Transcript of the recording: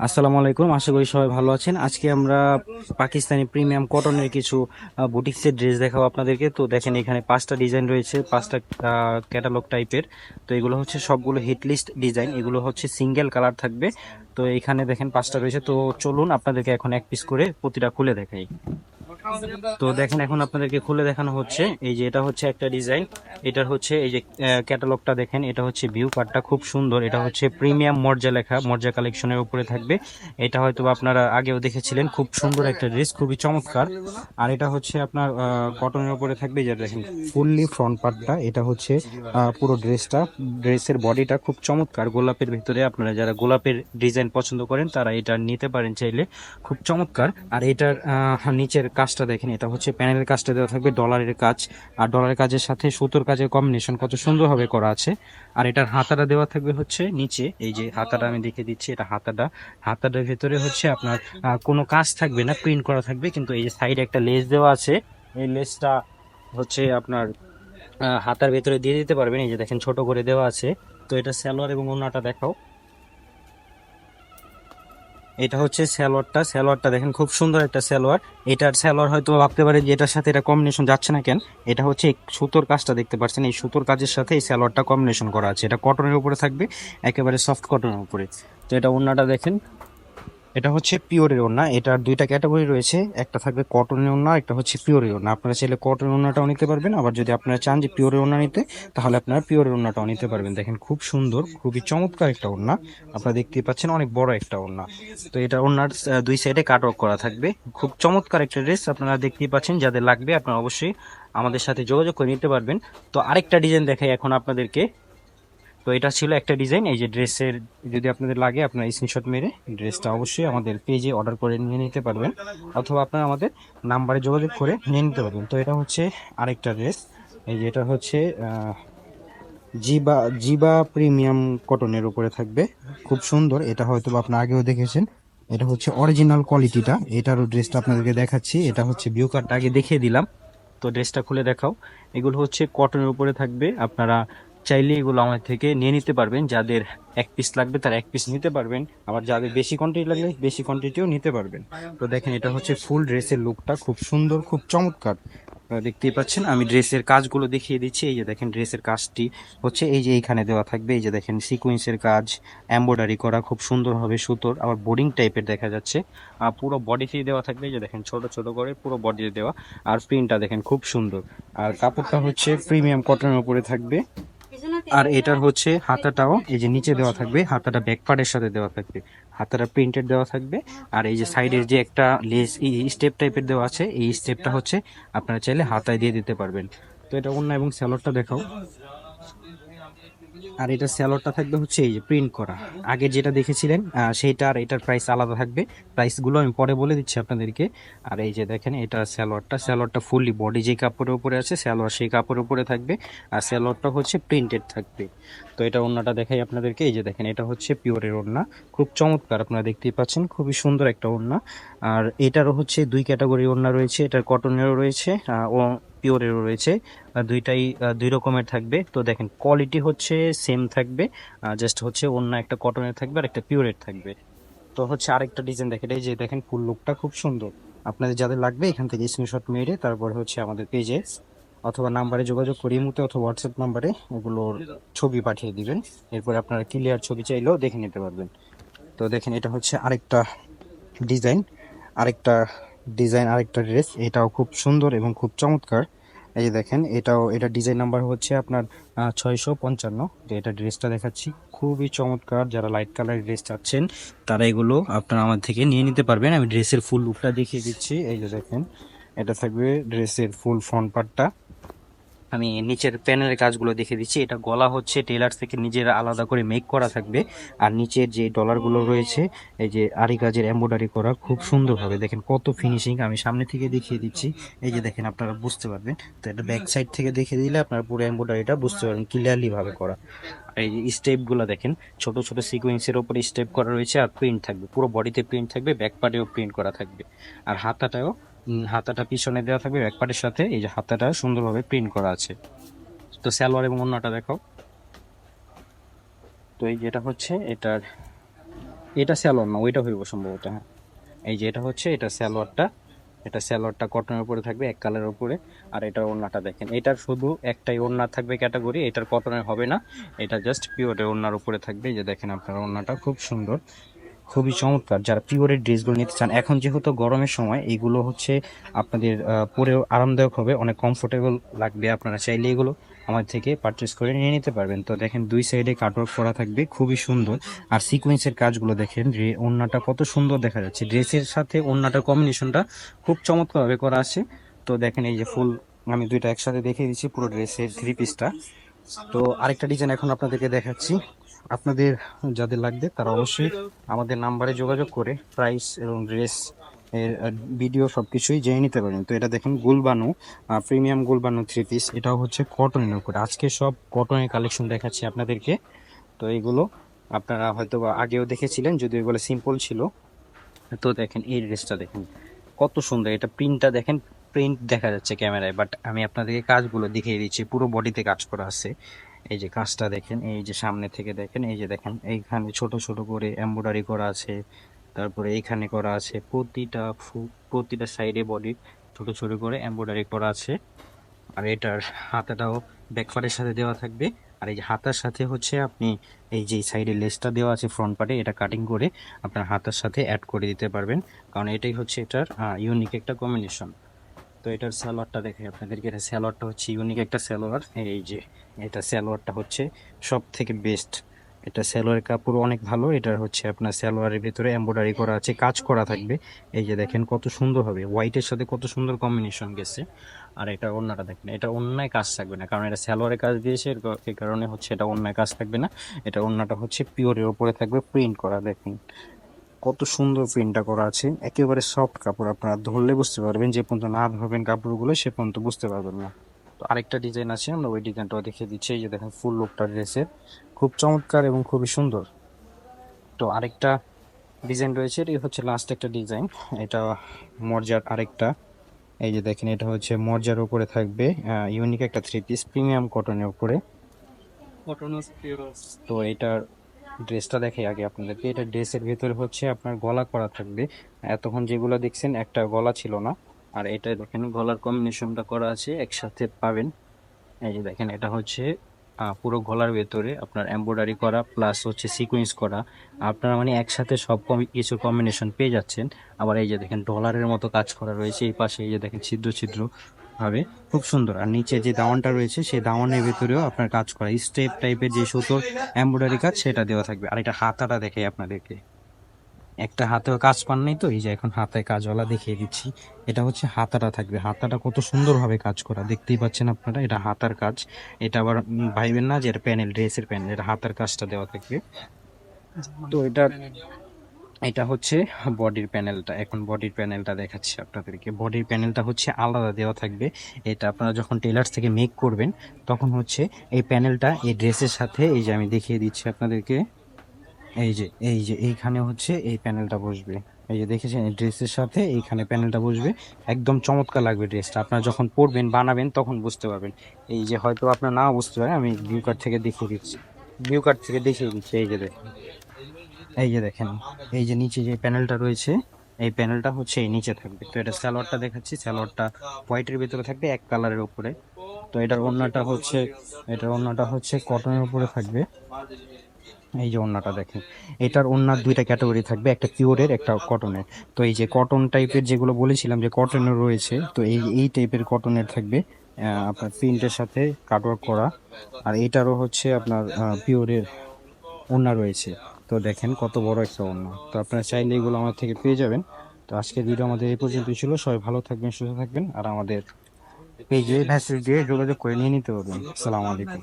আসসালামু আলাইকুম, আশা করি সবাই ভালো আছেন। আজকে আমরা পাকিস্তানি প্রিমিয়াম কটনের কিছু বুটিক্সের ড্রেস দেখাবো আপনাদেরকে। তো দেখেন এখানে পাঁচটা ডিজাইন রয়েছে, পাঁচটা ক্যাটালগ টাইপের তো এগুলো হচ্ছে সবগুলো হিটলিস্ট ডিজাইন এগুলো হচ্ছে সিঙ্গেল কালার থাকবে। তো এখানে দেখেন পাঁচটা রয়েছে। তো চলুন আপনাদেরকে এখন এক পিস করে প্রতিটা খুলে দেখাই। তো দেখেন, এখন আপনাদেরকে খুলে দেখানো হচ্ছে। এই যে এটা হচ্ছে একটা ডিজাইন। এটার হচ্ছে এই যে ক্যাটালগটা দেখেন, এটা হচ্ছে ভিউ কার্ডটা খুব সুন্দর। এটা হচ্ছে প্রিমিয়াম মর্যা লেখা মর্যা কালেকশনের উপরে থাকবে। এটা হয়তো আপনারা আগেও দেখেছিলেন, খুব সুন্দর একটা ড্রেস, খুবই চমৎকার। আর এটা হচ্ছে আপনার কটনের উপরে থাকবে যেটা দেখেন, ফুললি ফ্রন্ট পার্টটা এটা হচ্ছে পুরো ড্রেসটা, ড্রেসের বডিটা খুব চমৎকার। গোলাপের ভিতরে আপনারা যারা গোলাপের ডিজাইন পছন্দ করেন, তারা এটা নিতে পারেন চাইলে। খুব চমৎকার। আর এটার নিচের কাজটা দেখেন, এটা হচ্ছে প্যানেলের কাজটা দেওয়া থাকবে, ডলারের কাজ। আর ডলারের কাজের সাথে সুতোর কাজের কম্বিনেশন কত সুন্দরভাবে করা আছে। আর এটার হাতাটা দেওয়া থাকবে হচ্ছে নিচে, এই যে হাতাটা আমি দেখে দিচ্ছি, এটা হাতাটা। হাতাটার ভেতরে হচ্ছে আপনার কোনো কাজ থাকবে না প্রিন্ট করা থাকবে, কিন্তু এই যে সাইডে একটা লেস দেওয়া আছে, এই লেসটা হচ্ছে আপনার হাতার ভেতরে দিয়ে দিতে পারবেন। এই যে দেখেন, ছোট করে দেওয়া আছে। তো এটা স্যালোয়ার এবং ওনাটা দেখাও। এটা হচ্ছে স্যালোয়ারটা। স্যালোয়ারটা দেখেন, খুব সুন্দর একটা স্যালোয়ার। এটার স্যালোয়ার হয়তো ভাবতে পারে যে এটার সাথে এটা কম্বিনেশন যাচ্ছে না কেন। এটা হচ্ছে সুতোর কাজটা দেখতে পাচ্ছেন। এই সুতোর কাজের সাথে এই স্যালোয়ারটা কম্বিনেশন করা আছে। এটা কটনের উপরে থাকবে, একেবারে সফট কটনের উপরে। তো এটা ওড়নাটা দেখেন এটা হচ্ছে পিওরের ওড়না। এটার দুইটা ক্যাটাগরি রয়েছে। একটা থাকবে কটনের ওড়না, একটা হচ্ছে পিওরের ওড়না। আপনারা চাইলে কটনের ওড়নাটাও নিতে পারবেন। আবার যদি আপনারা চান যে পিওরের ওড়না নিতে, তাহলে আপনারা পিওরের ওড়নাটাও নিতে পারবেন। দেখেন খুব সুন্দর, খুবই চমৎকার একটা ওড়না। আপনারা দেখতেই পাচ্ছেন অনেক বড় একটা ওড়না। তো এটা ওড়নার দুই সাইডে কাট ওয়ার্ক করা থাকবে। খুব চমৎকার একটা ড্রেস আপনারা দেখতেই পাচ্ছেন। যাদের লাগবে আপনারা অবশ্যই আমাদের সাথে যোগাযোগ করে নিতে পারবেন। তো আরেকটা ডিজাইন দেখাই এখন আপনাদেরকে। তো এটা ছিল একটা ডিজাইন এই যে ড্রেসের যদি আপনাদের লাগে, আপনারা স্ক্রিনশট মেরে ড্রেসটা অবশ্যই আমাদের পেজে অর্ডার করে নিয়ে নিতে পারবেন। অথবা আপনারা আমাদের নাম্বারে যোগাযোগ করে নিয়ে নিতে পারবেন। তো এটা হচ্ছে আরেকটা ড্রেস এই যে এটা হচ্ছে জিবা জিবা প্রিমিয়াম কটনের উপরে থাকবে। খুব সুন্দর, এটা হয়তো আপনারা আগেও দেখেছেন। এটা হচ্ছে অরিজিনাল কোয়ালিটিটা এটারও ড্রেসটা আপনাদেরকে দেখাচ্ছি। এটা হচ্ছে ভিউ কার্ডটা আগে দেখিয়ে দিলাম। তো ড্রেসটা খুলে দেখাও। এগুলো হচ্ছে কটনের উপরে থাকবে। আপনারা চাইলে এগুলো আমার থেকে নিয়ে নিতে পারবেন। যাদের এক পিস লাগবে তার এক পিস নিতে পারবেন। আবার যাদের বেশি কোয়ান্টিটি লাগলে বেশি কোয়ান্টিটিও নিতে পারবেন। তো দেখেন, এটা হচ্ছে ফুল ড্রেসের লুকটা খুব সুন্দর, খুব চমৎকার। দেখতেই পাচ্ছেন, আমি ড্রেসের কাজগুলো দেখিয়ে দিচ্ছি। এই যে দেখেন ড্রেসের কাজটি হচ্ছে এই যে এইখানে দেওয়া থাকবে। এই যে দেখেন সিকুয়েন্সের কাজ এমব্রয়ডারি করা, খুব সুন্দর হবে সুতোর, আবার বোর্ডিং টাইপের দেখা যাচ্ছে। আর পুরো বডিতেই দেওয়া থাকবে। এই যে দেখেন, ছোট ছোট করে পুরো বডিতে দেওয়া। আর প্রিন্টটা দেখেন, খুব সুন্দর। আর কাপড়টা হচ্ছে প্রিমিয়াম কটনের উপরে থাকবে। আর এটার হচ্ছে হাতাটাও, এই যে নিচে দেওয়া থাকবে, হাতাটা ব্যাক পার্টের সাথে দেওয়া থাকবে। হাতাটা প্রিন্টেড দেওয়া থাকবে, আর এই যে সাইডের যে একটা লেস স্টেপ টাইপের দেওয়া আছে, এই স্টেপটা হচ্ছে আপনারা চাইলে হাতায় দিয়ে দিতে পারবেন। তো এটা অন্য এবং স্যালোডটা দেখাও। আর এটা স্যালোডটা থাকবে হচ্ছে এই যে প্রিন্ট করা। আগে যেটা দেখেছিলেন সেইটা আর এটার প্রাইস আলাদা থাকবে। প্রাইসগুলো আমি পরে বলে দিচ্ছি আপনাদেরকে। আর এই যে দেখেন, এটা স্যালোয়ারটা স্যালোয়ারটা ফুললি বডি যে কাপড়ের উপরে আছে স্যালোয়ার সেই কাপড়ের উপরে থাকবে। আর স্যালোয়ারটা হচ্ছে প্রিন্টেড থাকবে। তো এটা ওড়নাটা দেখাই আপনাদেরকে। এই যে দেখেন, এটা হচ্ছে পিওরের ওড়না। খুব চমৎকার আপনারা দেখতেই পাচ্ছেন, খুবই সুন্দর একটা ওড়না। আর এটারও হচ্ছে দুই ক্যাটাগরি ওড়না রয়েছে, এটার কটনেরও রয়েছে ও পিওরেরও রয়েছে। দুইটাই দুই রকমের থাকবে। তো দেখেন কোয়ালিটি হচ্ছে সেম থাকবে জাস্ট হচ্ছে অন্য একটা কটনের থাকবে আর একটা পিওরের থাকবে। তো হচ্ছে আরেকটা ডিজাইন দেখেন, এই যে দেখেন, ফুল লুকটা খুব সুন্দর। আপনাদের যাদের লাগবে, এখান থেকে স্ক্রিনশট মেরে তারপরে হচ্ছে আমাদের পেজে অথবা নাম্বারে যোগাযোগ করিয়ে মুতে অথবা হোয়াটসঅ্যাপ নাম্বারে ওগুলোর ছবি পাঠিয়ে দিবেন। এরপরে আপনারা ক্লিয়ার ছবি চাইলেও দেখে নিতে পারবেন। তো দেখেন, এটা হচ্ছে আরেকটা ডিজাইন আরেকটা ডিজাইন আরেকটা ড্রেস, এটাও খুব সুন্দর এবং খুব চমৎকার। এই যে দেখেন, এটাও, এটা ডিজাইন নাম্বার হচ্ছে আপনার ছয়শো পঞ্চান্ন। এটা ড্রেসটা দেখাচ্ছি, খুবই চমৎকার। যারা লাইট কালার ড্রেস চাচ্ছেন, তারা এগুলো আপনারা আমার থেকে নিয়ে নিতে পারবেন। আমি ড্রেসের ফুল লুকটা দেখিয়ে দিচ্ছি। এই যে দেখেন, এটা থাকবে ড্রেসের ফুল ফ্রন্ট পার্টটা। আমি নিচের প্যানেলের কাজগুলো দেখে দিচ্ছি। এটা গলা হচ্ছে টেলার থেকে নিজের আলাদা করে মেক করা থাকবে। আর নিচের যে ডলারগুলো রয়েছে, এই যে আরি কাজের এম্ব্রয়ডারি করা খুব সুন্দরভাবে দেখেন কত ফিনিশিং আমি সামনে থেকে দেখিয়ে দিচ্ছি। এই যে দেখেন আপনারা বুঝতে পারবেন। তো এটা ব্যাক সাইড থেকে দেখে দিলে আপনারা পুরো এম্ব্রয়ডারিটা বুঝতে পারবেন ক্লিয়ারলি ভাবে করা। এই যে স্টেপগুলো দেখেন, ছোট ছোট সিকোয়েন্সের ওপরে স্টেপ করা রয়েছে আর প্রিন্ট থাকবে। পুরো বডিতে প্রিন্ট থাকবে ব্যাক পার্টেও প্রিন্ট করা থাকবে। আর হাতাটাও হাতাটা পিছনে দেওয়া থাকবে, ব্যাক পার্টের সাথে এই যে হাতাটা সুন্দরভাবে প্রিন্ট করা আছে। তো স্যালোয়ার এবং অন্যটা দেখাও তো এই যেটা হচ্ছে এটার, এটা স্যালোয়ার না, ওইটা হইব সম্ভবত হ্যাঁ। এই যে এটা হচ্ছে, এটা স্যালোয়ারটা এটা স্যালোয়ারটা কটনের উপরে থাকবে, এক কালারের উপরে। আর এটার ওড়নাটা দেখেন এটার শুধু একটাই ওড়না থাকবে ক্যাটাগরি, এটার কটনের হবে না, এটা জাস্ট পিওরের ওড়নার উপরে থাকবে। যে দেখেন আপনার ওড়নাটা খুব সুন্দর। খুবই চমৎকার। যারা পিওরের ড্রেসগুলো নিতে চান, এখন যেহেতু গরমের সময় এইগুলো হচ্ছে আপনাদের পরেও আরামদায়ক হবে, অনেক কমফোর্টেবল লাগবে আপনারা চাইলে এগুলো আমার থেকে পারচেস করে নিয়ে নিতে পারবেন। তো দেখেন, দুই সাইডে কাটওয়ার্ক করা থাকবে, খুবই সুন্দর। আর সিকোয়েন্সের কাজগুলো দেখেন, যে ওড়নাটা কত সুন্দর দেখা যাচ্ছে। ড্রেসের সাথে ওড়নাটার কম্বিনেশনটা খুব চমৎকারভাবে করা আছে। তো দেখেন, এই যে ফুল, আমি দুইটা একসাথে দেখিয়ে দিচ্ছি, পুরো ড্রেসের থ্রি পিসটা তো আরেকটা ডিজাইন এখন আপনাদেরকে দেখাচ্ছি। আপনাদের যাদের লাগবে তারা অবশ্যই আমাদের নাম্বারে যোগাযোগ করে প্রাইস এবং ড্রেস এর ভিডিও সব কিছুই জেনে নিতে পারেন তো এটা দেখেন Gulbanu premium Gulbanu three piece এটাও হচ্ছে কটনের উপরে। আজকে সব কটনের কালেকশন দেখাচ্ছি আপনাদেরকে। তো এগুলো আপনারা হয়তো আগেও দেখেছিলেন যদি এগুলো সিম্পল ছিল। তো দেখেন এই ড্রেসটা দেখেন, কত সুন্দর। এটা প্রিন্টটা দেখেন প্রিন্ট দেখা যাচ্ছে ক্যামেরায় বাট আমি আপনাদেরকে কাজগুলো দেখিয়ে দিচ্ছি। পুরো বডিতে কাজ করা আছে। এই যে কাজটা দেখেন, এই যে সামনে থেকে দেখেন, এই যে দেখেন, এইখানে ছোট ছোট করে এমব্রয়ডারি করা আছে, তারপরে এইখানে করা আছে প্রতিটা প্রতিটা সাইডে বডি ছোট ছোট করে এমব্রয়ডারি করা আছে। আর এটার হাতাটাও ব্যাকপার্টের সাথে দেওয়া থাকবে। আর এই যে হাতার সাথে হচ্ছে আপনি এই যে সাইডে লেসটা দেওয়া আছে ফ্রন্ট পার্টে এটা কাটিং করে আপনার হাতার সাথে অ্যাড করে দিতে পারবেন। কারণ এটাই হচ্ছে এটার ইউনিক একটা কম্বিনেশন তো এটার স্যালোয়ারটা দেখে আপনাদেরকে এটা স্যালোয়ারটা হচ্ছে ইউনিক একটা স্যালোয়ার এই যে এটা স্যালোয়ারটা হচ্ছে সব থেকে বেস্ট এটা স্যালোয়ারের কাপড় অনেক ভালো এটা হচ্ছে আপনার স্যালোয়ারের ভিতরে এমব্রয়ডারি করা আছে কাজ করা থাকবে। এই যে দেখেন কত সুন্দর হবে হোয়াইটের সাথে কত সুন্দর কম্বিনেশন গেছে। আর এটা অন্যটা দেখেন এটা অন্যায় কাজ থাকবে না কারণ এটা স্যালোয়ারে কাজ দিয়েছে এর এই কারণে হচ্ছে এটা অন্যায় কাজ থাকবে না। এটা অন্যটা হচ্ছে পিওরের ওপরে থাকবে প্রিন্ট করা দেখুন। কত সুন্দর প্রিন্টটা করা আছে। একেবারে সফট কাপড় আপনারা ধরলে বুঝতে পারবেন যে পর্যন্ত না ধরবেন কাপড়গুলো সে পর্যন্ত বুঝতে পারবেন না। তো আরেকটা ডিজাইন আছে আমরা ওই ডিজাইনটাও দেখিয়ে দিচ্ছি এই যে দেখেন ফুল লোকটা ড্রেসের খুব চমৎকার এবং খুবই সুন্দর। তো আরেকটা ডিজাইন রয়েছে এটি হচ্ছে লাস্ট একটা ডিজাইন এটা মর্জার আরেকটা। এই যে দেখেন এটা হচ্ছে মর্জার উপরে থাকবে ইউনিক একটা থ্রি পিস প্রিমিয়াম কটনের উপরে। তো এটার ড্রেসটা দেখে আগে আপনাদেরকে। এটা ড্রেসের ভেতরে হচ্ছে আপনার গলা করা থাকবে। এতক্ষণ যেগুলো দেখছেন, একটা গলা ছিল না। আর এটা দেখেন, গলার কম্বিনেশনটা করা আছে, একসাথে পাবেন। এই যে দেখেন, এটা হচ্ছে পুরো গলার ভেতরে আপনার এমব্রয়ডারি করা প্লাস হচ্ছে সিকোয়েন্স করা। আপনারা মানে একসাথে সব কিছু কম্বিনেশন পেয়ে যাচ্ছেন। আবার এই যে দেখেন ডলারের মতো কাজ করা রয়েছে এই পাশে। এই যে দেখেন, ছিদ্র ছিদ্র। ভাবে। খুব সুন্দর। আর নিচে যে দাওয়ানটা রয়েছে সেই দাওয়ানের ভেতরেও আপনার কাজ করা। স্টেপ টাইপের যে সুতোর এমব্রয়ডারি কাজ সেটা দেওয়া থাকবে। আর এটা হাতাটা দেখে আপনাদেরকে। একটা হাতেও কাজ পান নাই তো এই যে এখন হাতায় কাজওয়ালা দেখিয়ে দিচ্ছি। এটা হচ্ছে হাতাটা থাকবে। হাতাটা কত সুন্দরভাবে কাজ করা। দেখতেই পাচ্ছেন আপনারা এটা হাতার কাজ। এটা আবার ভাইবেন না যে এটা প্যানেল ড্রেসের প্যানেল এটা হাতার কাজটা দেওয়া থাকবে। তো এটা এটা হচ্ছে বডির প্যানেলটা। এখন বডির প্যানেলটা দেখাচ্ছি আপনাদেরকে। বডির প্যানেলটা হচ্ছে আলাদা দেওয়া থাকবে। এটা আপনারা যখন টেলার্স থেকে মেক করবেন, তখন হচ্ছে এই প্যানেলটা, এই ড্রেসের সাথে এই যে আমি দেখিয়ে দিচ্ছি আপনাদেরকে, এই যে এই যে, এইখানে হচ্ছে এই প্যানেলটা বসবে। এই যে দেখেছেন, এই ড্রেসের সাথে এইখানে প্যানেলটা বসবে। একদম চমৎকার লাগবে ড্রেসটা। আপনারা যখন পরবেন, বানাবেন, তখন বুঝতে পারবেন। এই যে হয়তো আপনার না বুঝতে পারেন, আমি ভিউ কার্ড থেকে দেখিয়ে দিচ্ছি। ভিউ কার্ড থেকে দেখিয়ে দিচ্ছি, এই যে দেখেন। এই যে দেখেন, এই যে নিচে যে প্যানেলটা রয়েছে, এই প্যানেলটা হচ্ছে এই নিচে থাকবে। তো এটা স্যালোয়ারটা দেখাচ্ছি স্যালোয়ারটা হোয়াইটের ভিতরে থাকবে, এক কালারের উপরে। তো এটার ওড়নাটা হচ্ছে, এটার ওড়নাটা হচ্ছে কটনের উপরে থাকবে। এই যে ওড়নাটা দেখেন, এটার ওড়নার দুইটা ক্যাটাগরি থাকবে, একটা পিওরের একটা কটনের তো এই যে কটন টাইপের যেগুলো বলেছিলাম যে কটনের রয়েছে, তো এই এই টাইপের কটনের থাকবে আপনার প্রিন্টের সাথে কাটওয়ার্ক করা। আর এইটারও হচ্ছে আপনার পিওরের ওড়না রয়েছে। তো দেখেন কত বড় একটা অন্য। তো আপনারা চাইলে এগুলো আমার থেকে পেয়ে যাবেন। তো আজকের ভিডিও আমাদের এই পর্যন্তই ছিল। সবাই ভালো থাকবেন, সুস্থ থাকবেন। আর আমাদের পেজে ভ্যাসেজ দিয়ে যোগাযোগ করে নিয়ে নিতে পারবেন। আসসালামু আলাইকুম।